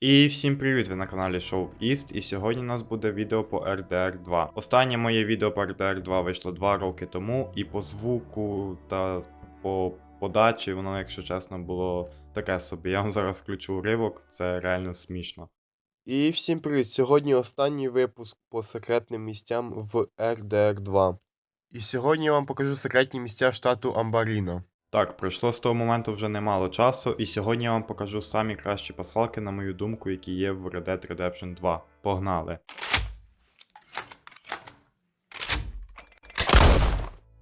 І всім привіт! Ви на каналі Show East, і сьогодні у нас буде відео по RDR 2. Останнє моє відео по RDR 2 вийшло 2 роки тому, і по звуку та по подачі воно, якщо чесно, було таке собі. Я вам зараз включу уривок, це реально смішно. І всім привіт! Сьогодні останній випуск по секретним місцям в RDR 2. І сьогодні я вам покажу секретні місця штату Амбаріно. Так, пройшло з того моменту вже немало часу, і сьогодні я вам покажу самі кращі пасхалки, на мою думку, які є в Red Dead Redemption 2. Погнали!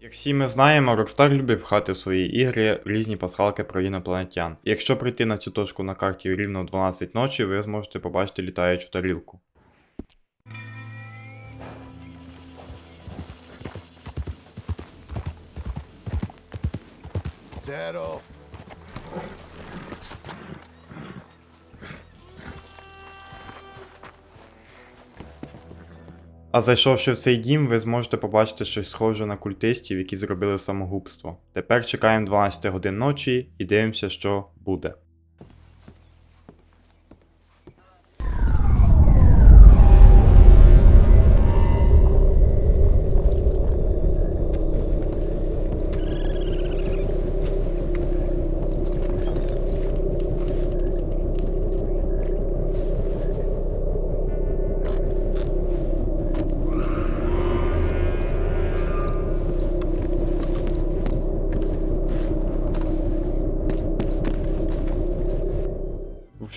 Як всі ми знаємо, Rockstar любить пхати в свої ігри різні пасхалки про інопланетян. Якщо прийти на цю точку на карті рівно в 12 ночі, ви зможете побачити літаючу тарілку. Zero. А зайшовши в цей дім, ви зможете побачити щось схоже на культистів, які зробили самогубство. Тепер чекаємо 12 годин ночі і дивимося, що буде.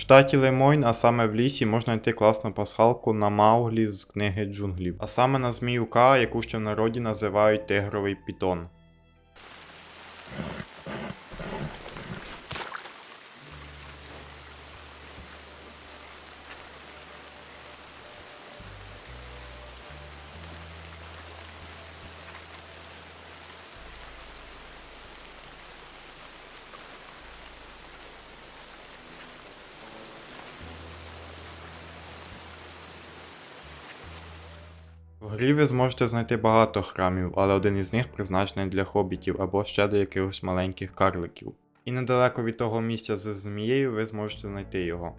Штаті Лемойн, а саме в лісі, можна знайти класну пасхалку на Мауглі з книги джунглів. А саме на зміюка, яку ще в народі називають тигровий пітон. Грі ви зможете знайти багато храмів, але один із них призначений для хобітів або ще для якихось маленьких карликів. І недалеко від того місця з змією ви зможете знайти його.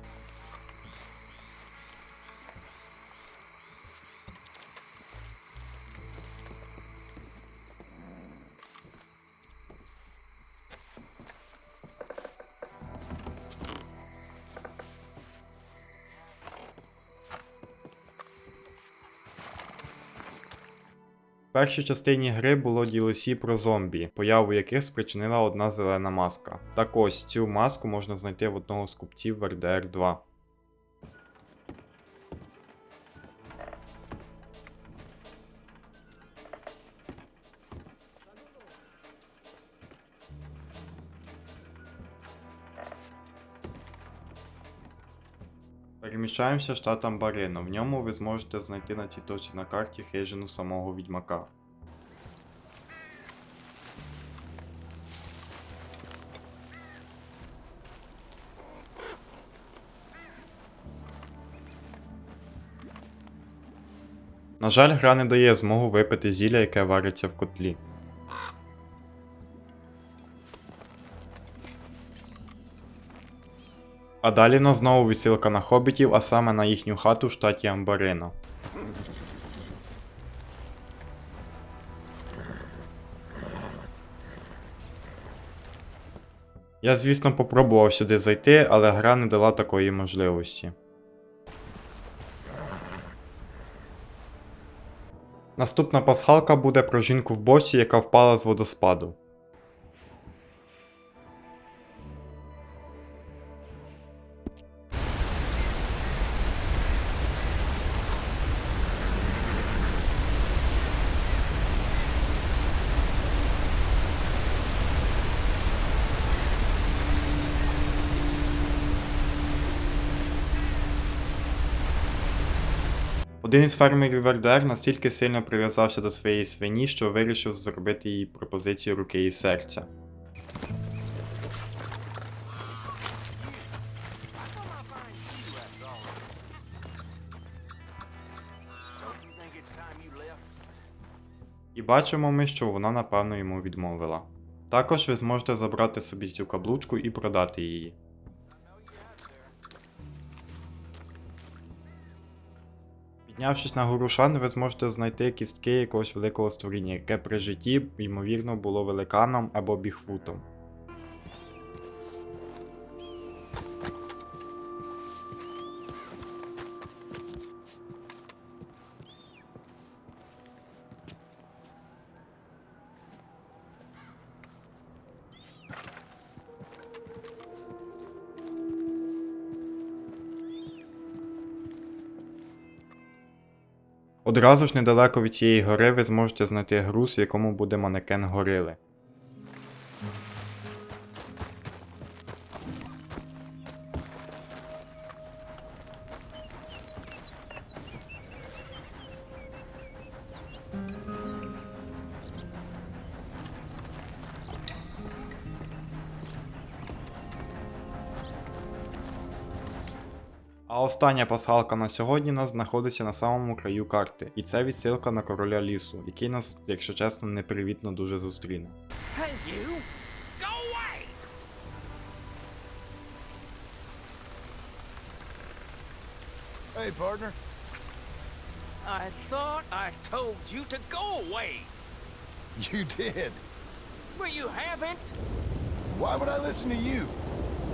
Першій частині гри було DLC про зомбі, появу яких спричинила одна зелена маска. Так ось цю маску можна знайти в одного з купців в RDR 2. Переміщаємося штатом Барино. В ньому ви зможете знайти на цій точці на карті хижину самого відьмака. На жаль, гра не дає змогу випити зілля, яке вариться в котлі. А далі нас знову відсилка на хобітів, а саме на їхню хату в штаті Амбарино. Я, звісно, попробував сюди зайти, але гра не дала такої можливості. Наступна пасхалка буде про жінку в босі, яка впала з водоспаду. Один із фермерів РДР настільки сильно прив'язався до своєї свині, що вирішив зробити їй пропозицію руки і серця. І бачимо ми, що вона напевно йому відмовила. Також ви зможете забрати собі цю каблучку і продати її. Піднявшись на гору Шан, ви зможете знайти кістки якогось великого створіння, яке при житті, ймовірно, було великаном або бігфутом. Одразу ж недалеко від цієї гори ви зможете знайти груз, в якому буде манекен горили. А остання пасхалка на сьогодні нас знаходиться на самому краю карти, і це відсилка на короля лісу, який нас, якщо чесно, непривітно дуже зустріне. Hey, partner. I thought I told you to go away, You did. but you haven't. Why would I listen to you?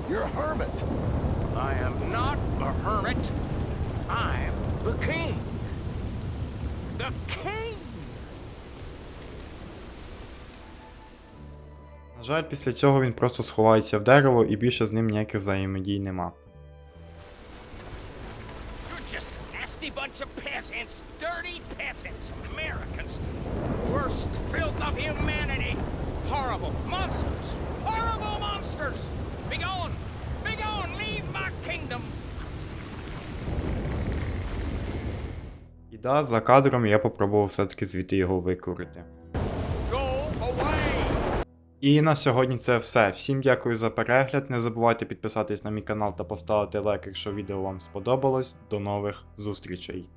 You're a hermit. I am not a hermit. I'm the king. The king! На жаль, після цього він просто сховається в дерево і більше з ним ніяких взаємодій нема. You're just a nasty bunch of peasants. Dirty peasants. Да, за кадром я попробував все-таки звідти його викурити. І на сьогодні це все. Всім дякую за перегляд. Не забувайте підписатись на мій канал та поставити лайк, якщо відео вам сподобалось. До нових зустрічей!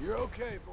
You're okay.